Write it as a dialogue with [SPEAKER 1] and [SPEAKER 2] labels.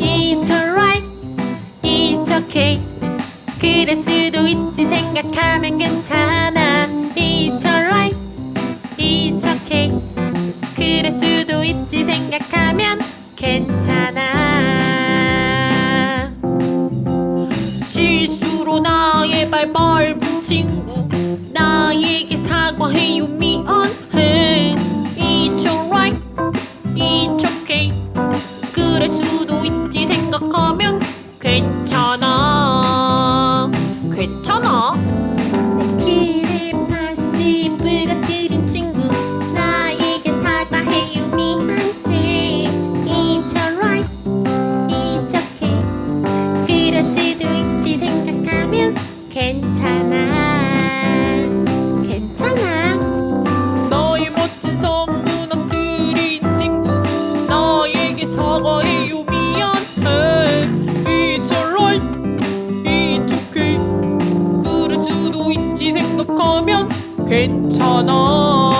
[SPEAKER 1] It's alright, it's okay. 그럴 수도 있지 생각하면 괜찮아. It's alright, it's okay. 그럴 수도 있지 생각하면 괜찮아. 실수로 나의 발 밟은 친구. 괜찮아. 거면 괜찮아.